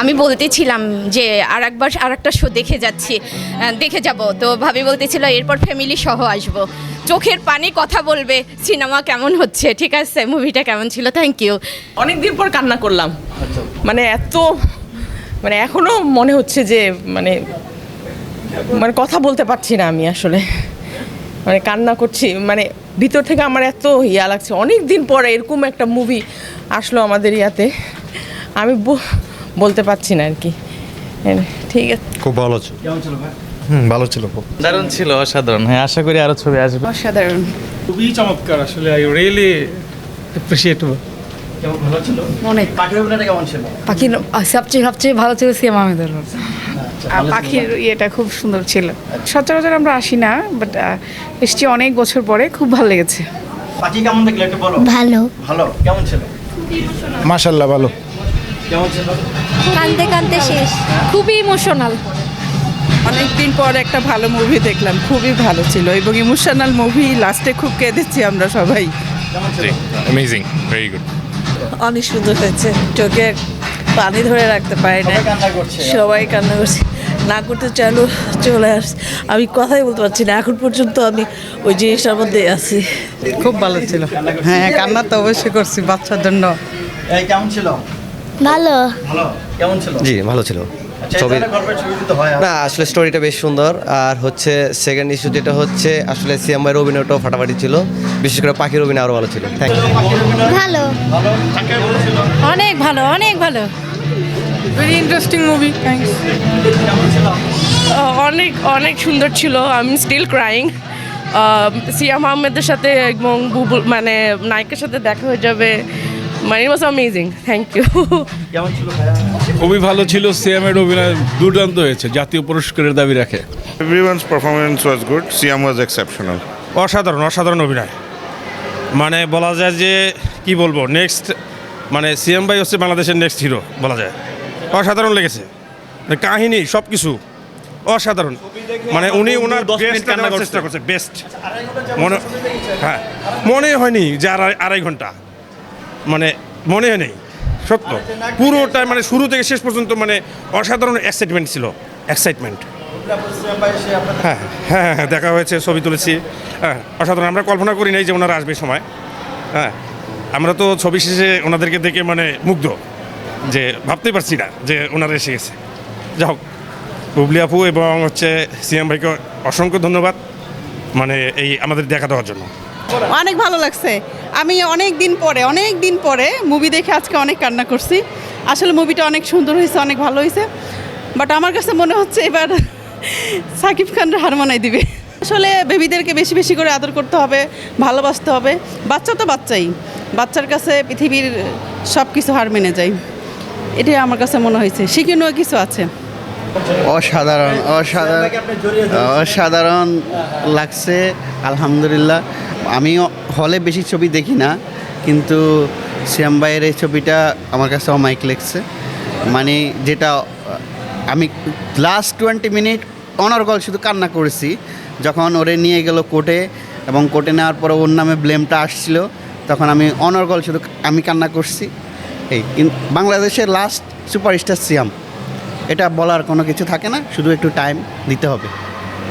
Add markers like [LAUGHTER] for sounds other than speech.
আমি বলতেছিলাম যে আর একবার আর একটা শো দেখে যাচ্ছি দেখে যাব। তো ভাবি বলতেছিল এরপর ফ্যামিলি সহ আসব। চোখের পানি কথা বলবে সিনেমা কেমন হচ্ছে? ঠিক আছে মুভিটা কেমন ছিল? থ্যাংক ইউ অনেক দিন পর কান্না করলাম। মানে এত মানে এখনও মনে হচ্ছে যে মানে মানে কথা বলতে পারছি না আমি আসলে। মানে কান্না করছি মানে ভিতর থেকে আমার এত ইয়া লাগছে। অনেক দিন পরে এরকম একটা মুভি আসলো আমাদের ইয়াতে। আমি বলতে পারছি না আর কি। হ্যাঁ, ঠিক আছে। খুব ভালো ছিল। হুম ভালো ছিল খুব। দারুণ ছিল অসাধারণ। হ্যাঁ আশা করি আরও ছবি আসবে। অসাধারণ। খুবই চমৎকার আসলে আই রিয়েলি অ্যাপ্রিসিয়েটেবল অনেক। পাখি সবচেয়ে সবচেয়ে ভালো ছিল সিএম আহমেদের আর পাখির ইয়েটা খুব সুন্দর ছিল। সচরাচর আমরা আসি না বাট এসছি অনেক বছর পরে খুব ভালো লেগেছে। পাখি কেমন দেখলে একটু বলো? ভালো। ভালো কেমন ছিল? মাশাল্লাহ ভালো। কানতে কানতে শেষ। খুবই ইমোশনাল অনেকদিন পর একটা ভালো মুভি দেখলাম খুবই ভালো ছিল। এবং ইমোশনাল মুভি লাস্টে খুব কেঁদেছি আমরা সবাই। অ্যামেজিং ভেরি গুড অনেক সুন্দর হয়েছে। চোখে পানি ধরে রাখতে পারি না সবাই কান্না করছে। না করতে চাইলো চলে আসছে আমি কথাই বলতে পারছি না। এখন পর্যন্ত আমি ওই জিনিসটার মধ্যে আছি। খুব ভালো ছিল। হ্যাঁ কান্না তো অবশ্যই করছি বাচ্চার জন্য। কেমন ছিল? ভালো। ভালো? কেমন ছিল? জি ভালো ছিল। আচ্ছা, ছবি না আসলে স্টোরিটা বেশ সুন্দর। আর হচ্ছে সেকেন্ড ইস্যু যেটা হচ্ছে আসলে সিএম ভাইয়ের অভিনয়টাও ফাটাফাটি ছিল। বিশেষ করে পাখির অভিনয় আরও ভালো ছিল। থ্যাংক ইউ ভালো। অনেক ভালো অনেক ভালো। ভেরি ইন্টারেস্টিং মুভি অনেক অনেক সুন্দর ছিল। I am still crying Siam আহমেদের সাথে এবং বুবুল মানে নায়কের সাথে দেখা হয়ে যাবে। মানে it was amazing thank you ছিল খুবই ভালো ছিল সিএমের অভিনয় দুর্দান্ত হয়েছে জাতীয় পুরস্কারের দাবি রাখে। Everyone's performance was good. Siam was exceptional. অসাধারণ অসাধারণ অভিনয়। মানে বলা যায় যে কি বলব নেক্সট মানে সিএম ভাই হচ্ছে বাংলাদেশের নেক্সট হিরো বলা যায়। অসাধারণ লেগেছে। মানে কাহিনী সব কিছু অসাধারণ। মানে উনি ওনার চেষ্টা করছে বেস্ট মনে হ্যাঁ। মনে হয়নি যে আড়াই আড়াই ঘণ্টা। মানে মনে হয় নেই, সত্য। পুরোটা মানে শুরু থেকে শেষ পর্যন্ত মানে অসাধারণ এক্সাইটমেন্ট ছিল এক্সাইটমেন্ট হ্যাঁ হ্যাঁ হ্যাঁ দেখা হয়েছে, ছবি তুলেছি। হ্যাঁ অসাধারণ, আমরা কল্পনা করি নাই যে ওনারা আসবে সময়। হ্যাঁ আমরা তো ছবি শেষে ওনাদেরকে দেখে মানে মুগ্ধ, যে ভাবতেই পারছি না যে ওনারা এসে গেছে। যাই হোক, বুবলি আপু এবং হচ্ছে সিএম ভাইকে অসংখ্য ধন্যবাদ মানে এই আমাদের দেখা দেওয়ার জন্য। অনেক ভালো লাগছে। আমি অনেক দিন পরে, অনেক দিন পরে মুভি দেখে আজকে অনেক কান্না করছি। আসলে মুভিটা অনেক সুন্দর হয়েছে, অনেক ভালো হয়েছে। বাট আমার কাছে মনে হচ্ছে এবার [LAUGHS] সাকিব খানরা হার মানাই দিবে। আসলে বেবিদেরকে বেশি বেশি করে আদর করতে হবে, ভালোবাসতে হবে। বাচ্চা তো বাচ্চাই। বাচ্চার কাছে পৃথিবীর সব কিছু হার মেনে যায়। এটাই আমার কাছে মনে হয়েছে। শিখিনীয় কিছু আছে। অসাধারণ অসাধারণ জড়িয়ে ধরেছেন। অসাধারণ লাগছে আলহামদুলিল্লাহ। আমি হলে বেশি ছবি দেখি না কিন্তু শ্যাম ভাইয়ের এই ছবিটা আমার কাছে অমাইক লেগছে। মানে যেটা আমি লাস্ট টোয়েন্টি মিনিট অনর্গল শুধু কান্না করেছি যখন ওরে নিয়ে গেল কোর্টে এবং কোর্টে নেওয়ার পরে ওর নামে ব্লেমটা আসছিল তখন আমি অনর্গল শুধু আমি কান্না করছি। এই বাংলাদেশের লাস্ট সুপারস্টার সিয়াম এটা বলার কোনো কিছু থাকে না শুধু একটু টাইম দিতে হবে।